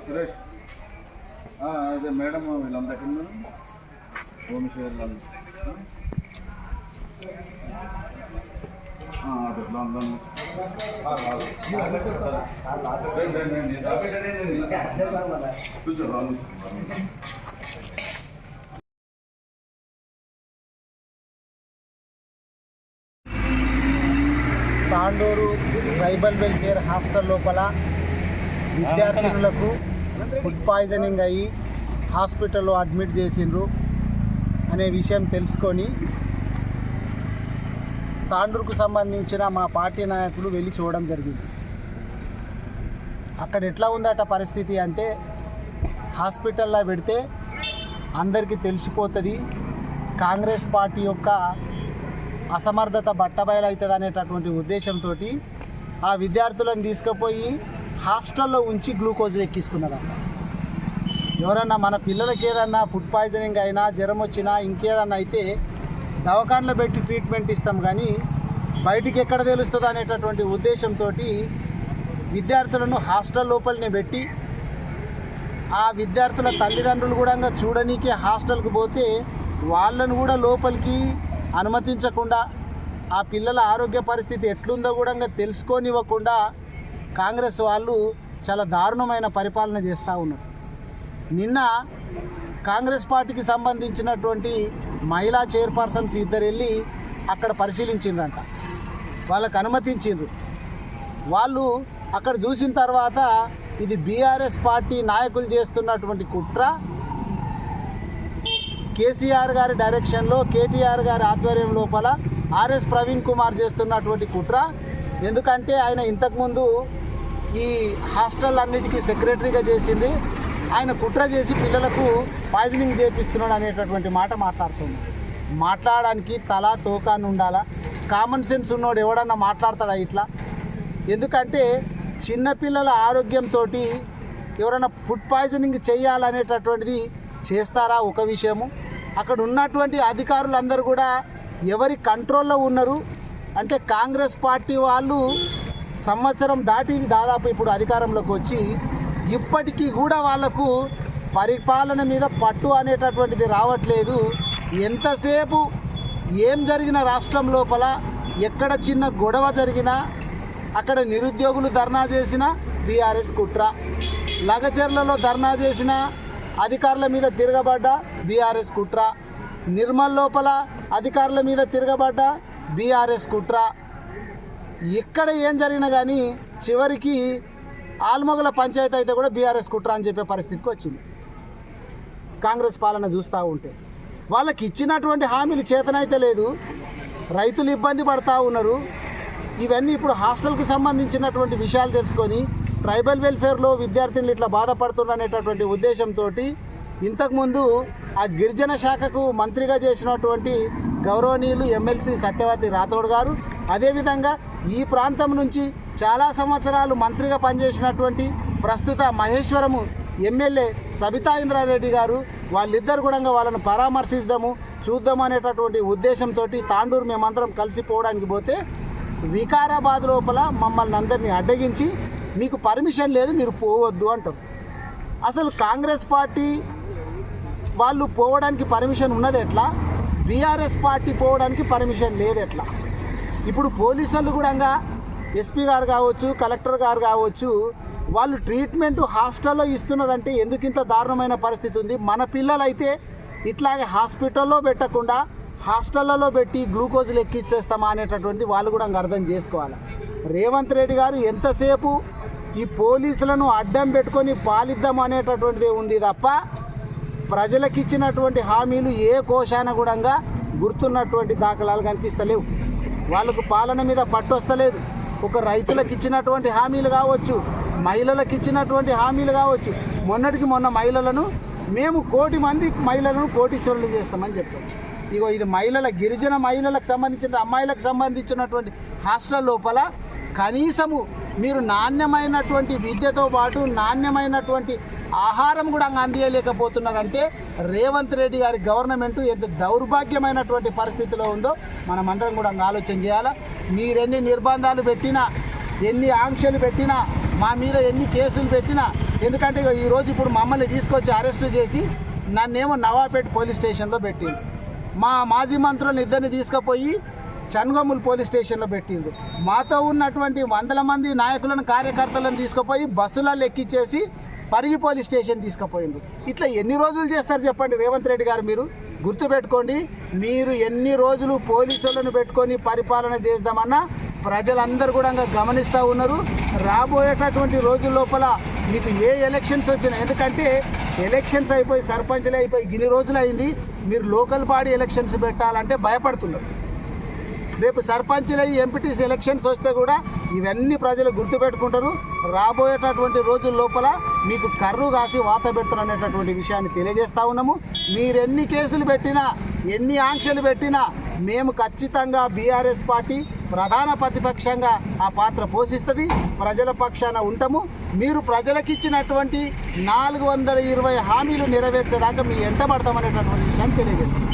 సురేష్ ఆ, అదే మేడం వీళ్ళంతా ఎక్కడ ఉన్నారు భూమిశ్వర్ వీళ్ళంతా ఆ, అదే లోన్ లోన్ రండి, రండి, రండి. కూర్చో రాము తాండూరు ట్రైబల్ వెల్ఫేర్ హాస్టల్ లోపల విద్యార్థినులకు ఫుడ్ పాయిజనింగ్ అయ్యి హాస్పిటల్లో అడ్మిట్ చేసిండ్రు అనే విషయం తెలుసుకొని తాండూరుకు సంబంధించిన మా పార్టీ నాయకులు వెళ్ళి చూడడం జరిగింది. అక్కడ ఎట్లా ఉందట పరిస్థితి అంటే హాస్పిటల్లో పెడితే అందరికీ తెలిసిపోతుంది. కాంగ్రెస్ పార్టీ యొక్క అసమర్థత బట్టబయలవుతుంది అనేటటువంటి ఉద్దేశంతో ఆ విద్యార్థులను తీసుకుపోయి హాస్టల్లో ఉంచి గ్లూకోజ్ ఎక్కిస్తున్నారు ఎవరన్నా మన పిల్లలకి ఏదన్నా ఫుడ్ పాయిజనింగ్ అయినా జ్వరం వచ్చినా ఇంకేదన్నా అయితే దవాఖానలో పెట్టి ట్రీట్మెంట్ ఇస్తాం కానీ బయటికి ఎక్కడ తెలుస్తుంది అనేటటువంటి ఉద్దేశంతో విద్యార్థులను హాస్టల్ లోపలనే పెట్టి ఆ విద్యార్థుల తల్లిదండ్రులు కూడా చూడనీకి హాస్టల్కి పోతే వాళ్ళను కూడా లోపలికి అనుమతించకుండా ఆ పిల్లల ఆరోగ్య పరిస్థితి ఎట్లుందో కూడా తెలుసుకోనివ్వకుండా కాంగ్రెస్ వాళ్ళు చాలా దారుణమైన పరిపాలన చేస్తూ ఉన్నారు. నిన్న కాంగ్రెస్ పార్టీకి సంబంధించినటువంటి మహిళా చైర్పర్సన్స్ ఇద్దరు వెళ్ళి అక్కడ పరిశీలించిండ్రంట. వాళ్ళకు అనుమతించిండ్రు. వాళ్ళు అక్కడ చూసిన తర్వాత ఇది బీఆర్ఎస్ పార్టీ నాయకులు చేస్తున్నటువంటి కుట్ర కేసీఆర్ గారి డైరెక్షన్లో కేటీఆర్ గారి ఆధ్వర్యం లోపల ఆర్ఎస్ ప్రవీణ్ కుమార్ చేస్తున్నటువంటి కుట్ర. ఎందుకంటే ఆయన ఇంతకుముందు ఈ హాస్టల్ అన్నిటికీ సెక్రటరీగా చేసింది ఆయన కుట్ర చేసి పిల్లలకు పాయిజనింగ్ చేపిస్తున్నాడు అనేటటువంటి మాట మాట్లాడుతుంది. మాట్లాడడానికి తల తోకాన్ని ఉండాలా? కామన్ సెన్స్ ఉన్నోడు ఎవడన్నా మాట్లాడతాడా ఇట్లా? ఎందుకంటే చిన్నపిల్లల ఆరోగ్యంతో ఎవరైనా ఫుడ్ పాయిజనింగ్ చేయాలనేటటువంటిది చేస్తారా ఒక విషయము. అక్కడ ఉన్నటువంటి అధికారులందరూ కూడా ఎవరి కంట్రోల్లో ఉన్నారు? అంటే కాంగ్రెస్ పార్టీ వాళ్ళు సంవత్సరం దాటింది దాదాపు ఇప్పుడు అధికారంలోకి వచ్చి ఇప్పటికీ కూడా వాళ్ళకు పరిపాలన మీద పట్టు అనేటటువంటిది రావట్లేదు. ఎంతసేపు ఏం జరిగిన రాష్ట్రం లోపల ఎక్కడ చిన్న గొడవ జరిగినా అక్కడ నిరుద్యోగులు ధర్నా చేసిన బీఆర్ఎస్ కుట్ర. లగచర్లలో ధర్నా చేసిన అధికారుల మీద తిరగబడ్డ బీఆర్ఎస్ కుట్ర. నిర్మల్ లోపల అధికారుల మీద తిరగబడ్డ బీఆర్ఎస్ కుట్ర. ఇక్కడ ఏం జరిగినా కానీ చివరికి ఆల్మొగల పంచాయతీ అయితే కూడా బీఆర్ఎస్ కుట్ర అని చెప్పే పరిస్థితికి వచ్చింది. కాంగ్రెస్ పాలన చూస్తూ ఉంటే. వాళ్ళకి ఇచ్చినటువంటి హామీలు చేతనైతే లేదు. రైతులు ఇబ్బంది పడతా ఉన్నారు. ఇవన్నీ ఇప్పుడు హాస్టల్కి సంబంధించినటువంటి విషయాలు తెలుసుకొని ట్రైబల్ వెల్ఫేర్లో విద్యార్థినులు ఇట్లా బాధపడుతున్నారు అనేటటువంటి ఉద్దేశంతో ఇంతకుముందు ఆ గిరిజన శాఖకు మంత్రిగా చేసినటువంటి గౌరవనీయులు ఎమ్మెల్సీ సత్యవతి రాథోడ్ గారు అదేవిధంగా ఈ ప్రాంతం నుంచి చాలా సంవత్సరాలు మంత్రిగా పనిచేసినటువంటి ప్రస్తుత మహేశ్వరము ఎమ్మెల్యే సబితా ఇంద్రారెడ్డి గారు వాళ్ళిద్దరు కూడా వాళ్ళని పరామర్శిద్దాము చూద్దాం అనేటటువంటి ఉద్దేశంతో తాండూరు మేమందరం కలిసిపోవడానికి పోతే వికారాబాద్ లోపల మమ్మల్ని అందరినీ అడ్డగించి మీకు పర్మిషన్ లేదు మీరు పోవద్దు అంటారు. అసలు కాంగ్రెస్ పార్టీ వాళ్ళు పోవడానికి పర్మిషన్ ఉన్నది ఎట్లా? బీఆర్ఎస్ పార్టీ పోవడానికి పర్మిషన్ లేదు ఎట్లా? ఇప్పుడు పోలీసులు కూడా ఎస్పీ గారు కావచ్చు కలెక్టర్ గారు కావచ్చు వాళ్ళు ట్రీట్మెంట్ హాస్టల్లో ఇస్తున్నారంటే ఎందుకు ఇంత దారుణమైన పరిస్థితి ఉంది? మన పిల్లలైతే ఇట్లాగే హాస్పిటల్లో పెట్టకుండా హాస్టళ్ళలో పెట్టి గ్లూకోజ్లు ఎక్కిచ్చేస్తామా అనేటటువంటిది వాళ్ళు కూడా అర్థం చేసుకోవాలి. రేవంత్ రెడ్డి గారు ఎంతసేపు ఈ పోలీసులను అడ్డం పెట్టుకొని పాలిద్దాం అనేటటువంటిది ఉంది తప్ప ప్రజలకు ఇచ్చినటువంటి హామీలు ఏ కోశాన కూడా గుర్తున్నటువంటి దాఖలాలు కనిపిస్తలేవు. వాళ్ళకు పాలన మీద పట్టు వస్తలేదు ఒక రైతులకు ఇచ్చినటువంటి హామీలు కావచ్చు మహిళలకు ఇచ్చినటువంటి హామీలు కావచ్చు మొన్నటికి మొన్న మహిళలను మేము కోటి మంది మహిళలను కోటీశ్వరులు చేస్తామని చెప్పాం ఇగో ఇది మహిళల గిరిజన మహిళలకు సంబంధించిన అమ్మాయిలకు సంబంధించినటువంటి హాస్టల్ లోపల కనీసము మీరు నాణ్యమైనటువంటి విద్యతో పాటు నాణ్యమైనటువంటి ఆహారం కూడా అందియలేకపోతున్నారంటే రేవంత్ రెడ్డి గారి గవర్నమెంట్ ఎంత దౌర్భాగ్యమైనటువంటి పరిస్థితిలో ఉందో మనమందరం కూడా ఆలోచన చేయాలా? మీరెన్ని నిర్బంధాలు పెట్టినా ఎన్ని ఆంక్షలు పెట్టినా మా మీద ఎన్ని కేసులు పెట్టినా ఎందుకంటే ఇగో ఈరోజు ఇప్పుడు మమ్మల్ని తీసుకొచ్చి అరెస్ట్ చేసి నన్నేమో నవాపేట్ పోలీస్ స్టేషన్లో పెట్టింది మా మాజీ మంత్రులను ఇద్దరిని తీసుకుపోయి చన్గొమ్ములు పోలీస్ స్టేషన్లో పెట్టిండు మాతో ఉన్నటువంటి వందల మంది నాయకులను కార్యకర్తలను తీసుకుపోయి బస్సులలో ఎక్కిచ్చేసి పరిగి పోలీస్ స్టేషన్ తీసుకుపోయింది ఇట్లా ఎన్ని రోజులు చేస్తారు చెప్పండి రేవంత్ రెడ్డి గారు మీరు? గుర్తుపెట్టుకోండి మీరు ఎన్ని రోజులు పోలీసులను పెట్టుకొని పరిపాలన చేద్దామన్నా ప్రజలందరూ కూడా గమనిస్తూ ఉన్నారు. రాబోయేటటువంటి రోజుల లోపల మీకు ఏ ఎలక్షన్స్ వచ్చినా ఎందుకంటే ఎలక్షన్స్ అయిపోయి సర్పంచ్లు అయిపోయి ఇన్ని రోజులు అయింది. మీరు లోకల్ బాడీ ఎలక్షన్స్ పెట్టాలంటే భయపడుతున్నారు. రేపు సర్పంచ్లు ఎంపీటీసీ ఎలక్షన్స్ వస్తే కూడా ఇవన్నీ ప్రజలు గుర్తుపెట్టుకుంటారు. రాబోయేటటువంటి రోజుల లోపల మీకు కర్రు కాసి వాత పెడతారు అనేటటువంటి విషయాన్ని తెలియజేస్తా ఉన్నాము. మీరెన్ని కేసులు పెట్టినా ఎన్ని ఆంక్షలు పెట్టినా మేము ఖచ్చితంగా బీఆర్ఎస్ పార్టీ ప్రధాన ప్రతిపక్షంగా ఆ పాత్ర పోషిస్తుంది. ప్రజల పక్షాన ఉంటాము. మీరు ప్రజలకిచ్చినటువంటి నాలుగు వందల ఇరవై హామీలు నెరవేర్చేదాకా మీ ఎంత పడతామనేటటువంటి విషయాన్ని తెలియజేస్తాం.